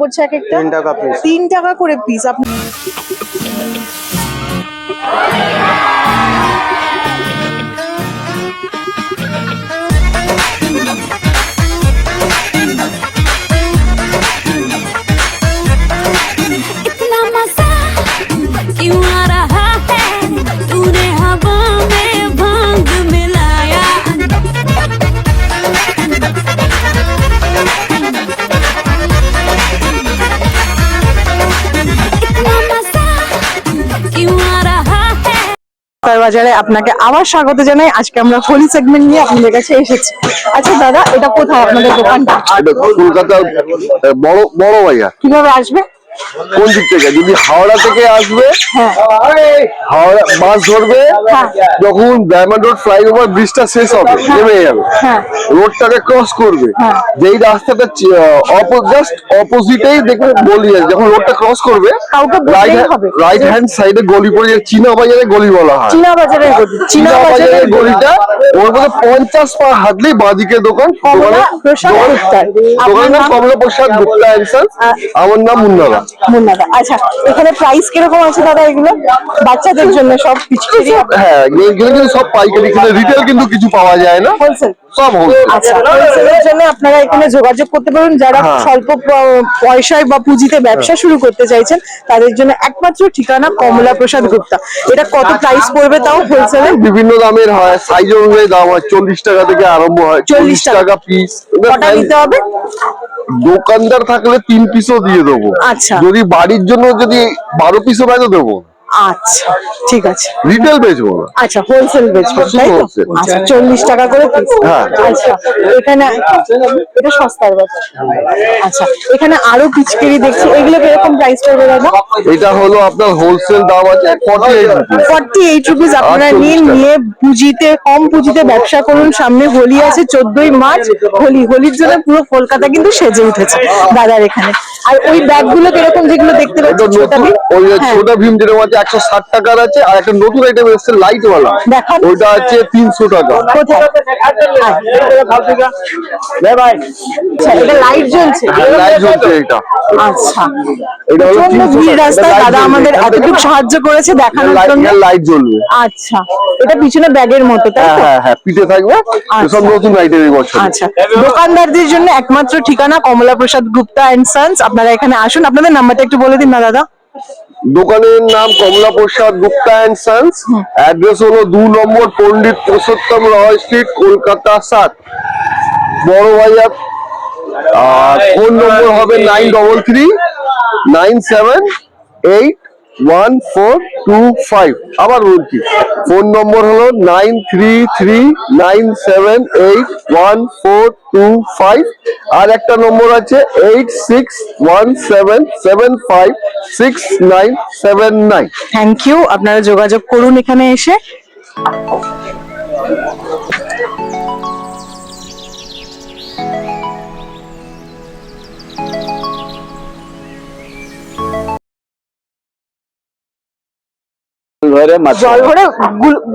পড়ছে এক একটা? তিন টাকা তিন টাকা করে পিস আপনি বাজারে আপনাকে আবার স্বাগত জানাই। আজকে আমরা হোলি সেগমেন্ট নিয়ে আপনাদের কাছে এসেছি। আচ্ছা দাদা এটা কোথায়? আপনাদের দোকানটা? কলকাতা বড় বড় ভাইয়া কীভাবে আসবে? কোন দিক থেকে? যদি হাওড়া থেকে আসবে হ্যাঁ। হাওড়া বাস ধরবে হ্যাঁ। যখন ডায়মন্ড রোড ফ্লাইওভার ব্রিজটা শেষ হবে নেমে যাবে। হ্যাঁ। রোডটাকে ক্রস করবে। হ্যাঁ। যেই রাস্তাটা জাস্ট অপোজিটেই দেখবে গলি আছে। যখন রোডটা ক্রস করবে। রাইট হ্যান্ড সাইডে গলি পড়ে যায়। চীনা বাজারে গলি বলা হয়। চীনা বাজারের গলি। চীনা বাজারের বাজারের গলিটা ওর মধ্যে পঞ্চাশ পা হাঁটলেই বাঁদিকে দোকান। দোকানের নাম? কমলা প্রসাদ গুপ্তা আমার নাম মুন্নাদা মুন্নাদা। আচ্ছা এখানে প্রাইস কীরকম আছে দাদা এগুলো? বাচ্চাদের জন্য সব কিছু হ্যাঁ এগুলো কিন্তু সব পাইকারি। রিটেল কিন্তু কিছু পাওয়া যায় না। হোলসেল হোলসেল আচ্ছা হোলসেলের জন্য আপনারা এখানে যোগাযোগ করতে পারেন। যারা হ্যাঁ। স্বল্প পয়সায় বা পুঁজিতে ব্যবসা শুরু করতে চাইছেন তাদের জন্য একমাত্র ঠিকানা কমলা প্রসাদ গুপ্তা। এটা কত প্রাইস পড়বে তাও হোলসেলে বিভিন্ন দামের হয় সাইজ অনুযায়ী দাম হয় চল্লিশ টাকা থেকে আরম্ভ হয় চল্লিশ টাকা। টাকা পিস কটা নিতে হবে? দোকানদার থাকলে তিন পিসও দিয়ে দেবো। আচ্ছা। যদি বাড়ির জন্য যদি বারো পিসও বাজে দেবো আচ্ছা ঠিক আছে। রিটেল বেচবো আচ্ছা হোলসেল বেচবেন তাই তো? আচ্ছা চল্লিশ টাকা করে পিস হ্যাঁ। আচ্ছা এখানে এটা সস্তার আচ্ছা এখানে আরও পিচকেরি দেখছি। এগুলো কীরকম প্রাইস পড়বে দাদা? এটা হলো আপনার হোলসেল দাম আছে forty eight rupees forty eight rupees আপনারা নিন নিয়ে পুঁজিতে কম পুঁজিতে ব্যবসা করুন। সামনে হোলি আছে চোদ্দই মার্চ। হোলি হোলির জন্য পুরো কলকাতা কিন্তু সেজে উঠেছে দাদার এখানে। আর ওই ব্যাগগুলো কীরকম যেগুলো দেখতে পাচ্ছি ছোটা ভীম? হ্যাঁ। ছোট ভীম যেটা আছে একশো ষাট টাকার আছে আর একটা নতুন আইটেম এসছে লাইট ওয়ালা দেখান। ওইটা আছে তিনশো টাকা। কোথায়? আচ্ছা, এটা লাইট জ্বলছে? এটা। আচ্ছা। এটা হলো প্রচণ্ড 300 ভিড় টাকা। রাস্তায় এটা light দাদা আমাদের এতটুকু সাহায্য করেছে দেখানোর লাইট জন্য। লাইট জ্বলবে। আচ্ছা। এটা পিছনে ব্যাগের মতো হ্যাঁ হ্যাঁ হ্যাঁ পিঠে থাকবে। সব নতুন আইটেম এই বছর। আচ্ছা। দোকানদারদের জন্য একমাত্র ঠিকানা কমলা প্রসাদ গুপ্তা এন্ড সন্স। আপনারা এখানে আসুন। আপনাদের নাম্বারটা একটু বলে দিন না দাদা। দোকানের নাম Kamala Prasad Gupta and sons. Address হলো দু নম্বর পণ্ডিত পুরুষোত্তম রয় স্ট্রিট কলকাতা সাত। বড় আর ফোন নম্বর হবে nine double three nine seven eight one four two five. আবার বলছি ফোন নম্বর হলো nine three three nine seven eight one four two five. আর একটা নম্বর আছে eight six one seven seven five six nine seven nine thank you আপনারা যোগাযোগ করুন এখানে এসে। ঘরে মাত্র জল ভরে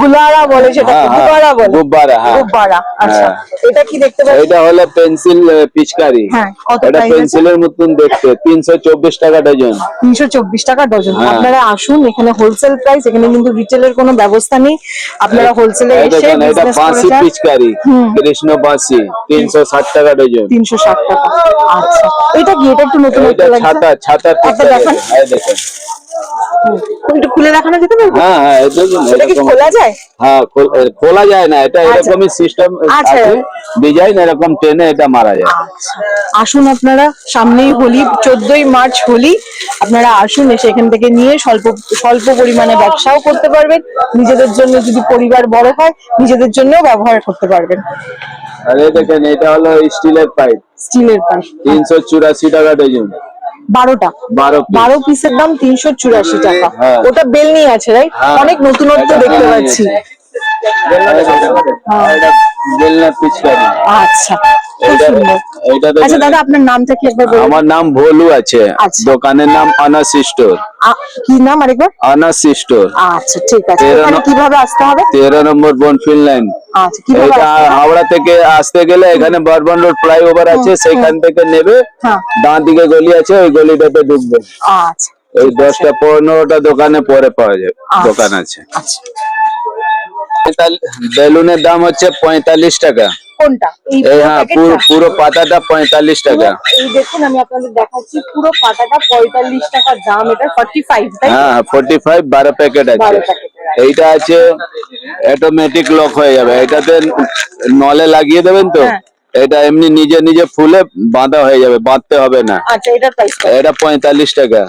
গুলারা বলে সেটা হ্যাঁ, হ্যাঁ, গুবারা বলে। গুব্বারা, হ্যাঁ। গুব্বারা আচ্ছা। হ্যাঁ। এটা কি দেখতে পাচ্ছি এটা হলো পেন্সিল পিচকারি। হ্যাঁ, এটা পেন্সিলের মতন দেখতে তিনশো চব্বিশ টাকা ডজন। তিনশো চব্বিশ টাকা ডজন। হ্যাঁ। আপনারা আসুন এখানে হোলসেল প্রাইস এখানে কিন্তু রিটেলের কোনো ব্যবস্থা নেই। আপনারা হোলসেলে এসে এটা বাঁশি পিচকারি কৃষ্ণ বাঁশি তিনশো ষাট টাকা ডজন। তিনশো ষাট টাকা। আচ্ছা। এটা কি? এটা একটু নতুন ছাতা ছাতা পিচকারি। দেখান। দেখেন খুলে দেখানো যেতে পারবে হ্যাঁ হ্যাঁ এটা কি খোলা যায়? হ্যাঁ খোলা যায় না এটা আচ্ছা। এরকমই সিস্টেম আচ্ছা। আছে ডিজাইন এরকম টেনে এটা মারা যায়। আচ্ছা। আসুন আপনারা সামনেই হোলি চোদ্দই মার্চ হোলি আপনারা আসুন এসে এখান থেকে নিয়ে স্বল্প স্বল্প পরিমাণে ব্যবসাও করতে পারবেন। নিজেদের জন্য যদি পরিবার বড় হয় নিজেদের জন্যও ব্যবহার করতে পারবেন। আর দেখেন এটা হলো স্টিলের পাইপ স্টিলের পাইপ তিনশো চুরাশি টাকা ডজন। বারোটা। বারো পিসের দাম তিনশো চুরাশি টাকা। হ্যাঁ। ওটা বেলনি আছে রাইট হ্যাঁ। অনেক নতুনত্ব দেখতে পাচ্ছি। পিচকারি আচ্ছা। খুব সুন্দর। আচ্ছা দাদা আপনার নামটা কি একবার বলুন। আমার নাম ভোলু আছে। আচ্ছা। দোকানের নাম আনাস স্টোর কি নাম আরেকবার? আনাস স্টোর আচ্ছা ঠিক আছে। এখানে কীভাবে আসতে হবে? তেরো নম্বর বনফিল্ড লাইন। আচ্ছা কীভাবে? হাওড়া থেকে আসতে গেলে এখানে বর্ধমান রোড ফ্লাইওভার আছে সেখান থেকে নেবে। হ্যাঁ। ডান দিকে গলি আছে ওই গলিটাতে ঢুকবে। আচ্ছা ওই দশটা পনেরোটা দোকানে পরে পাওয়া যাবে আচ্ছা। দোকান আছে। বেলুনের দাম হচ্ছে পঁয়তাল্লিশ টাকা। কোনটা? এই হ্যাঁ পুরো পুরো পাতাটা পঁয়তাল্লিশ টাকা। এই দেখুন আমি আপনাদের দেখাচ্ছি পুরো পাতাটা পঁয়তাল্লিশ টাকা দাম এটা ফর্টি ফাইভ? হ্যাঁ ফোর্টি ফাইভ বারো প্যাকেট আছে। এইটা আছে অটোমেটিক লক হয়ে যাবে। এটাতে নলে লাগিয়ে দেবেন তো? হ্যাঁ। এটা এমনি নিজে নিজে ফুলে বাঁধা হয়ে যাবে বাঁধতে হবে না। আচ্ছা এটার প্রাইস এটা পঁয়তাল্লিশ টাকা।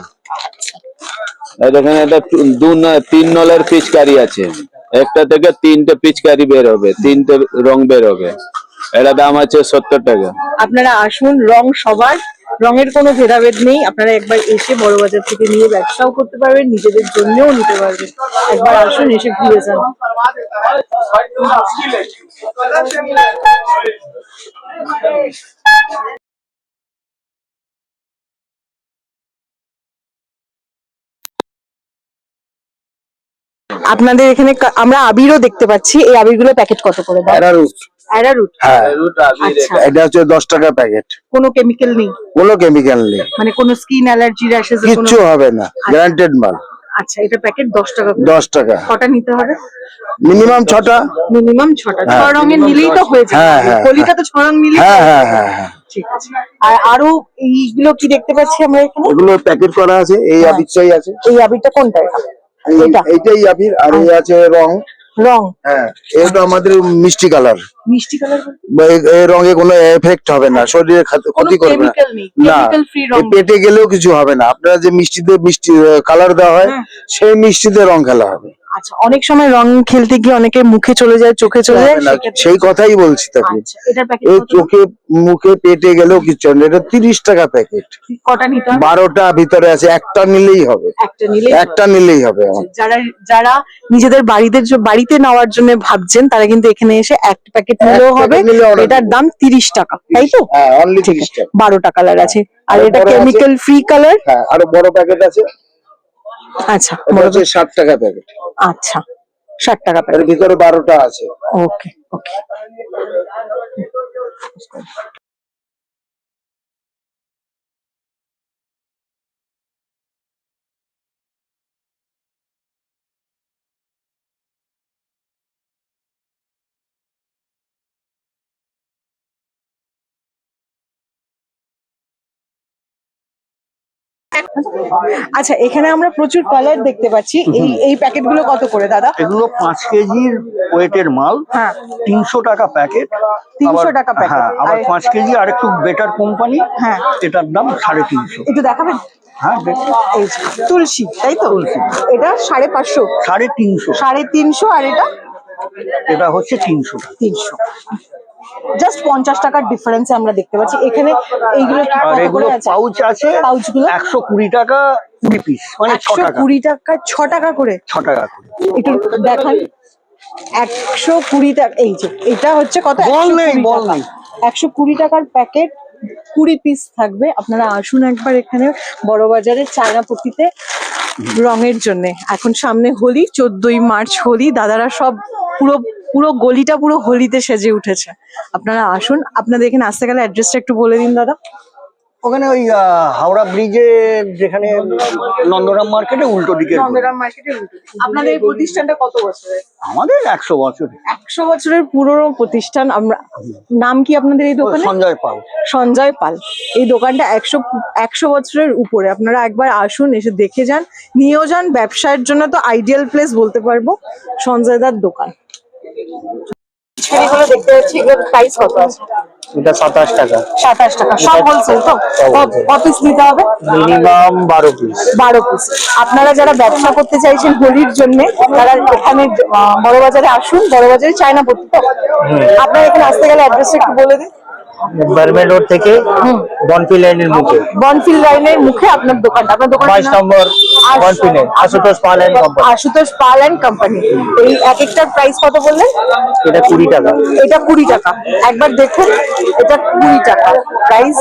এই দেখেন এটা দু তিন নলের পিচকারি আছে। একটা থেকে তিনটে পিচকারি বের হবে, তিনটে রং বের হবে। এটা দাম আছে সত্তর টাকা। আপনারা আসুন, রং সবার, রঙের কোনো ভেদাভেদ নেই। আপনারা একবার এসে বড় বাজার থেকে নিয়ে ব্যবসাও করতে পারবেন, নিজেদের জন্যও নিতে পারবেন। একবার আসুন, এসে ঘুরে যান। আপনাদের এখানে কা- আমরা আবিরও দেখতে পাচ্ছি। এই আবিরগুলো প্যাকেট কত করে? দাম অ্যারারুট। অ্যারারুট? হ্যাঁ। আচ্ছা। এটা। হচ্ছে দশ টাকা প্যাকেট। কোনো কেমিক্যাল নেই? কোনো কেমিক্যাল নেই। মানে কোনো স্কিন অ্যালার্জি র্যাশেস কিচ্ছু হবে না। গ্যারান্টেড মাল। আচ্ছা এটা প্যাকেট দশ টাকা করে। দশ টাকা। কটা নিতে হবে? মিনিমাম ছটা। মিনিমাম ছটা। ছ হ্যাঁ। রঙের নিলেই তো হয়ে যাবে। হ্যাঁ, হ্যাঁ, কলিটা তো ছ রং নিলেই হ্যাঁ হ্যাঁ হ্যাঁ হ্যাঁ ঠিক আছে। আর আরও এইগুলো কি দেখতে পাচ্ছি আমরা এখানে? এগুলো প্যাকেট করা আছে। এই হ্যাঁ। আবিরটাই আছে। এই আবিরটা কোনটা এটা? এইটাই আবির আর এই আছে রং। রং? হ্যাঁ এটা আমাদের মিষ্টি কালার। মিষ্টি কালার এই রঙে কোনো এফেক্ট হবে না শরীরে ক্ষতি করবে না। না পেটে গেলেও কিছু হবে না। আপনারা যে মিষ্টিতে মিষ্টি কালার দেওয়া হয় হ্যাঁ। সেই মিষ্টিতে রং খেলা হবে। আচ্ছা অনেক সময় রং খেলতে গিয়ে অনেকে মুখে চলে যায় চোখে চলে যায় সেক্ষেত্রে- সেই কথাই বলছি তাকে। আচ্ছা এই চোখে মুখে পেটে গেলেও কিছু না। এটা তিরিশ টাকা প্যাকেট কটা নিতে বারোটা ভিতরে আছে একটা নিলেই হবে। একটা নিলেই হবে। যারা যারা নিজেদের বাড়িতে বাড়িতে নেওয়ার জন্য ভাবছেন তারা কিন্তু এখানে এসে এক প্যাকেট নিলেও হবে এটার দাম তিরিশ টাকা তাই তো? হ্যাঁ অনলি ঠিক তিরিশ টাকা। বারোটা কালার আছে। আর এটা কেমিক্যাল ফ্রি কালার হ্যাঁ আরও বড় প্যাকেট আছে। আচ্ছা এটা হচ্ছে ষাট টাকা প্যাকেট। আচ্ছা ষাট টাকা এর প্যাকেট। ভিতরে বারোটা আছে। ওকে ওকে। আচ্ছা এখানে আমরা প্রচুর কালার দেখতে পাচ্ছি। এই এই প্যাকেটগুলো কত করে দাদা? এগুলো পাঁচ কেজির ওয়েটের মাল। হ্যাঁ। তিনশো টাকা প্যাকেট 300 টাকা। হ্যাঁ আবার পাঁচ কেজি আর একটু বেটার কোম্পানি হ্যাঁ। এটার দাম সাড়ে তিনশো। একটু দেখাবেন? হ্যাঁ তুলসী তাই তো? এটা সাড়ে পাঁচশো। সাড়ে তিনশো। সাড়ে তিনশো আর এটা? এটা হচ্ছে তিনশো। তিনশো। জাস্ট পঞ্চাশ টাকার ডিফারেন্স আমরা দেখতে পাচ্ছি। এখানে এইগুলো এগুলো পাউচ আছে? পাউচগুলো? একশো কুড়ি টাকা কুড়ি পিস মানে একশো কুড়ি টাকা ছ টাকা করে? ছ টাকা করে। একটু দেখান। একশো কুড়ি টাকা এই যে এটা হচ্ছে কত। একশো কুড়ি টাকার প্যাকেট কুড়ি পিস থাকবে। আপনারা আসুন একবার এখানে বড় বাজারের চায়নাপট্টিতে রঙের জন্য। এখন সামনে হোলি চোদ্দই মার্চ হোলি দাদারা সব পুরো পুরো গলিটা পুরো হোলিতে সেজে উঠেছে। আপনারা আসুন। আপনাদের এখানে আসতে গেলে অ্যাড্রেসটা একটু বলে দিন দাদা। ওখানে ওই আহ, হাওড়া ব্রিজে যেখানে নন্দরাম মার্কেটে উল্টো দিকে নন্দরাম আপনাদের এই প্রতিষ্ঠানটা কত বছরের? আমাদের একশো বছর। একশো বছরের পুরনো প্রতিষ্ঠান। আমরা নাম কি আপনাদের এই দোকানে? সঞ্জয় পাল। সঞ্জয় পাল। এই দোকানটা একশো একশো বছরের উপরে। আপনারা একবার আসুন এসে দেখে যান। নিয়েও যান। ব্যবসায়ের জন্য তো আইডিয়াল প্লেস বলতে পারব। সঞ্জয়দার দোকান। ছেলেগুলো দেখতে পাচ্ছি এগুলোর প্রাইস কত আছে? এটা সাতাশ টাকা। সাতাশ টাকা। সব বলছেন তো? অফিস নিতে হবে? মিনিমাম বারো পিস বারো পিস আপনারা যারা ব্যবসা করতে চাইছেন হোলির জন্য তারা এখানে বড় বাজারে আসুন। বড় বাজারে চায়না পড়তে আপনারা আপনার এখানে আসতে গেলে অ্যাড্রেসটা একটু বলে দিন। বার্মেল রোড থেকে বনফিল লাইনের মুখে। বনফিল লাইনের মুখে আপনার দোকানটা। আপনার দোকান বাইশ নম্বর Bonfield lane Ashutosh Pal and company Ashutosh Pal and company এই এক একটার প্রাইস কত বললেন? এটা কুড়ি টাকা। এটা কুড়ি টাকা। একবার দেখুন এটা কুড়ি টাকা। প্রাইস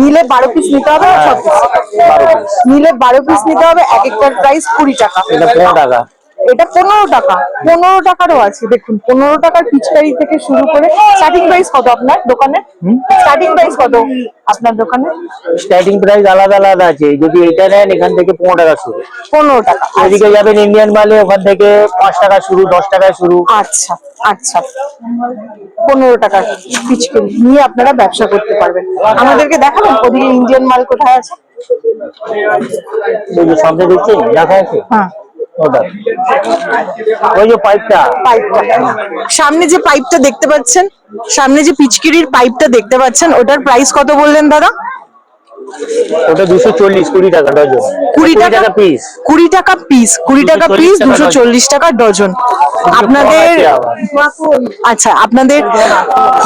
নিলে বারো পিস নিতে হবে আর বারো পিস নিলে বারো পিস নিতে হবে এক একটার প্রাইস কুড়ি টাকা। এটা পনেরো টাকা। এটা পনেরো টাকা। পনেরো টাকারও আছে দেখুন পনেরো টাকার পিচকারি থেকে শুরু করে স্টার্টিং প্রাইস কত আপনার দোকানে? স্টার্টিং প্রাইস কত আপনার দোকানে? স্টার্টিং প্রাইস আলাদা আলাদা আছে যদি এটা নেন এখান থেকে পনেরো টাকা শুরু। পনেরো টাকা এদিকে যাবেন ইন্ডিয়ান মালে ওখান থেকে পাঁচ টাকা শুরু দশ টাকা শুরু। আচ্ছা আচ্ছা। পনেরো টাকার পিচকারি নিয়ে আপনারা ব্যবসা করতে পারবেন। আমাদেরকে দেখাবেন ওদিকে ইন্ডিয়ান মাল কোথায় আছে? সামনে দেখছেন দেখা আছে হ্যাঁ। ওই পাইপটা পাইপটা সামনে যে পাইপটা দেখতে পাচ্ছেন, সামনে যে পিচকিরির পাইপটা দেখতে পাচ্ছেন, ওটার প্রাইস কত বললেন দাদা? ওটা দুশো চল্লিশ কুড়ি টাকা ডজন। কুড়ি টাকা পিস কুড়ি টাকা পিস কুড়ি টাকা পিস 240 টাকা দুশো চল্লিশ টাকা ডজন। আপনাদের আচ্ছা আপনাদের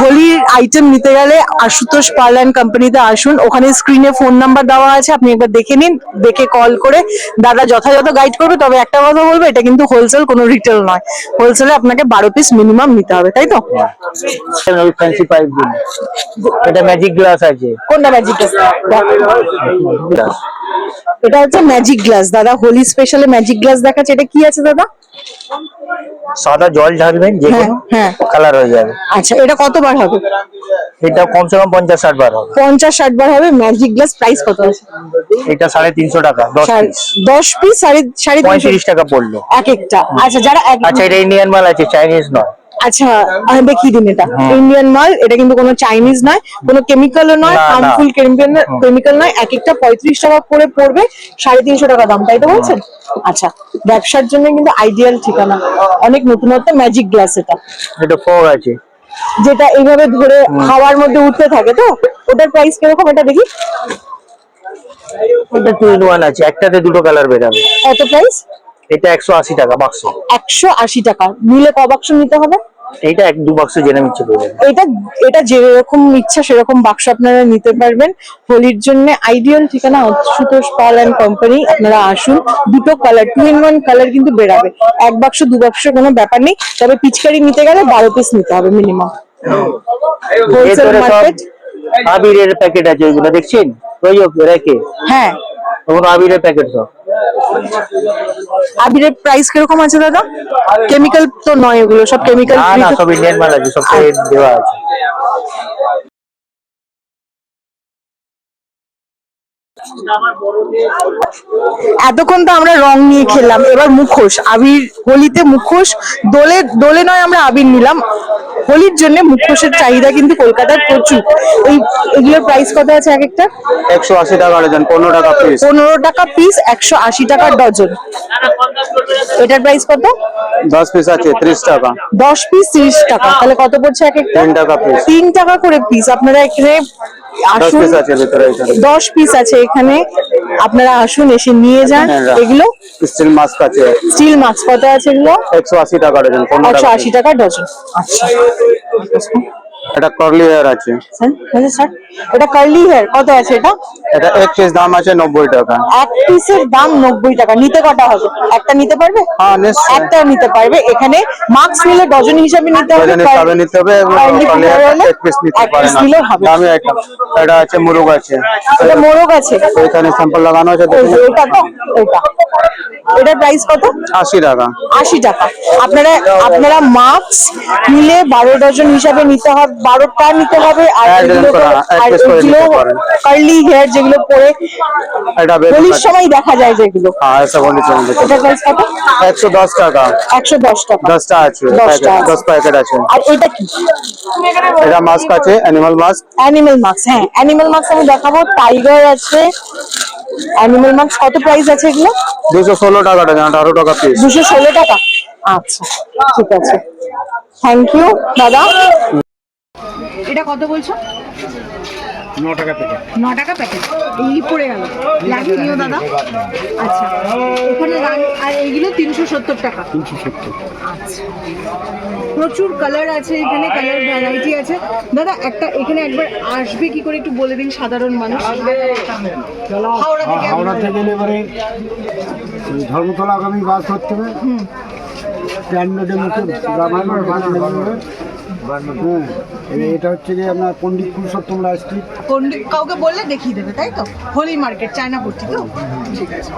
হোলির আইটেম নিতে গেলে আশুতোষ পাল অ্যান্ড কোম্পানিতে আসুন। ওখানে স্ক্রিনে ফোন নাম্বার দেওয়া আছে আপনি একবার দেখে নিন দেখে কল করে। দাদা যথাযথ গাইড করবে তবে একটা কথা বলব এটা কিন্তু হোলসেল কোনো রিটেল নয়। হোলসেলে আপনাকে বারো পিস মিনিমাম নিতে হবে তাই তো? ফ্যান্সি পাইপ এটা ম্যাজিক গ্লাস আছে। কোনটা ম্যাজিক এটা হচ্ছে ম্যাজিক গ্লাস দাদা হোলি স্পেশালে ম্যাজিক গ্লাস দেখাচ্ছে। এটা কি আছে দাদা? সাদা জল ঢালবেন যে হ্যাঁ, হ্যাঁ। কালার হয়ে যাবে। আচ্ছা এটা কতবার হবে? এটা কমসে কম পঞ্চাশ ষাট বার হবে। পঞ্চাশ ষাট বার হবে ম্যাজিক গ্লাস প্রাইস কত আছে? এটা সাড়ে তিনশো টাকা দশ পিস সাড়ে সাড়ে পঁয়ত্রিশ টাকা পড়ল। এক একটা। আচ্ছা যারা আচ্ছা এটা ইন্ডিয়ান মাল আছে চাইনিজ নয়। আচ্ছা আমি দেখিয়ে দিন এটা ইন্ডিয়ান মাল এটা কিন্তু কোনো চাইনিজ নয় কোনো কেমিক্যালও নয় না, না। হার্মফুল কেমিক্যাল নয় এক একটা পঁয়ত্রিশ টাকা করে পড়বে সাড়ে তিনশো টাকা দাম তাই তো বলছেন? আচ্ছা ব্যবসার জন্য কিন্তু আইডিয়াল ঠিকানা। অনেক নতুনত্ব ম্যাজিক গ্লাস এটা। এটা ফোর আছে যেটা এইভাবে ধরে হাওয়ার মধ্যে উঠতে থাকে তো? ওটার প্রাইস কীরকম? এটা দেখি। এটা টু ইন ওয়ান আছে একটাতে দুটো কালার বেরাবে কত প্রাইস এটা একশো আশি টাকা বাক্স একশো আশি টাকা। নিলে ক বাক্স নিতে হবে? এইটা এক দু বাক্স জেনে মিচ্ছে পড়বে এটা এটা যেরকম ইচ্ছা সেরকম বাক্স আপনারা নিতে পারবেন। হোলির জন্য আইডিয়াল ঠিকানা অচ্যুতোষ পাল অ্যান্ড কোম্পানি। আপনারা আসুন দুটো colour two in one colour কিন্তু বেরাবে। এক বাক্স দু বাক্স কোনো ব্যাপার নেই। তবে পিচকারি নিতে গেলে বারো পিস নিতে হবে মিনিমাম হোলসেল মার্কেট আবিরের প্যাকেট আছে ওইগুলো দেখছেন? ওই রেখে। হ্যাঁ। ওগুলো আবিরের প্যাকেট সব আবিরের প্রাইস কীরকম আছে দাদা? কেমিক্যাল তো নয় এগুলো সব কেমিক্যাল না না সব ইন্ডিয়ান মাল আছে সব দেওয়া আছে। এতক্ষণ তো আমরা রং নিয়ে খেললাম এবার মুখোশ। আবির হোলিতে মুখোশ দোলে দোলে নয় আমরা আবির নিলাম। হোলির জন্য মুখোশের চাহিদা কিন্তু কলকাতার প্রচুর। এই এগুলোর প্রাইস কত আছে এক একটা একশো আশি টাকা ডজন পনেরো টাকা পিস পনেরো টাকা পিস একশো আশি টাকা ডজন। এটার প্রাইস কত? দশ পিস আছে ত্রিশ টাকা। দশ পিস তিরিশ টাকা। তাহলে কত পড়ছে এক একটা? তিন টাকা পিস তিন টাকা করে পিস আপনারা এখানে আসুন। দশ পিস আছে এখানে। আপনারা আসুন এসে নিয়ে যান হ্যাঁ, এগুলো। স্টিল মাস্ক আছে। স্টিল মাছ কত আছে এগুলো? একশো আশি টাকা ডজন একশো আশি টাকা ডজন। আচ্ছা। এটা করলি হেয়ার আছে। স্যার স্যার এটা কার্লি হেয়ার কত আছে এটা? এটা এক পিস দাম আছে নব্বই টাকা। এক পিসের দাম নব্বই টাকা। নিতে কটা হবে? একটা নিতে পারবে? হ্যাঁ নিশ্চয়ই। একটা নিতে পারবে। এখানে মার্কস নিলে ডজন হিসাবে নিতে হবে। ডজন হিসাবে নিতে হবে এবং এক পিস নিতে পারে না। হবে। দামি আইটেম এটা আছে মুরগ আছে। এটা মোরগ আছে। এখানে স্যাম্পল লাগানো আছে দেখুন। এটা তো এটা। এটার প্রাইস কত? আশি টাকা। আশি টাকা। আপনারা আপনারা মাস্ক নিলে বারো ডজন হিসাবে নিতে হবে। বারোটা নিতে হবে আর এগুলো করে এগুলো কার্লি হেয়ার যেগুলো পরে হোলির সময় দেখা যায় যেগুলো। হ্যাঁ একশো দশ টাকা। একশো দশ টাকা। দশটা আছে। দশ প্যাকেট আছে। আর এটা কি? এটা মাস্ক আছে অ্যানিমাল মাস্ক অ্যানিমেল মাস্ক হ্যাঁ অ্যানিমেল মাস্ক আমি দেখাবো। টাইগার আছে। অ্যানিমাল মাস্ক কত প্রাইস আছে এগুলো? দুশো ষোলো টাকা ডজন আঠারো টাকা পিস দুশো ষোলো টাকা। আচ্ছা ঠিক আছে। থ্যাংক ইউ দাদা। এটা কত বলছো? ন টাকা থেকে ন টাকা প্যাকেট। এই পড়ে গেল। লাগিয়ে নিও দাদা। আচ্ছা। এখানে আর এইগুলো তিনশো সত্তর টাকা। তিনশো সত্তর। আচ্ছা। প্রচুর কালার আছে এখানে কালার ভ্যারাইটি আছে। দাদা একটা এখানে একবার আসবে কি করে একটু বলে দিন সাধারণ মানুষ? হাওড়া থেকে হাওড়া থেকে এবারে ধর্মতলা আগামী বাস ধরতে হবে। স্ট্যান্ডার্ডের মুখে রামায়ণ এটা হচ্ছে যে আপনার পণ্ডিত পুরুষোত্তম রায় স্ট্রিট পণ্ডিত কাউকে বললে দেখিয়ে দেবে তাই তো? হোলি মার্কেট চায়না পট্টি তো? ঠিক আছে।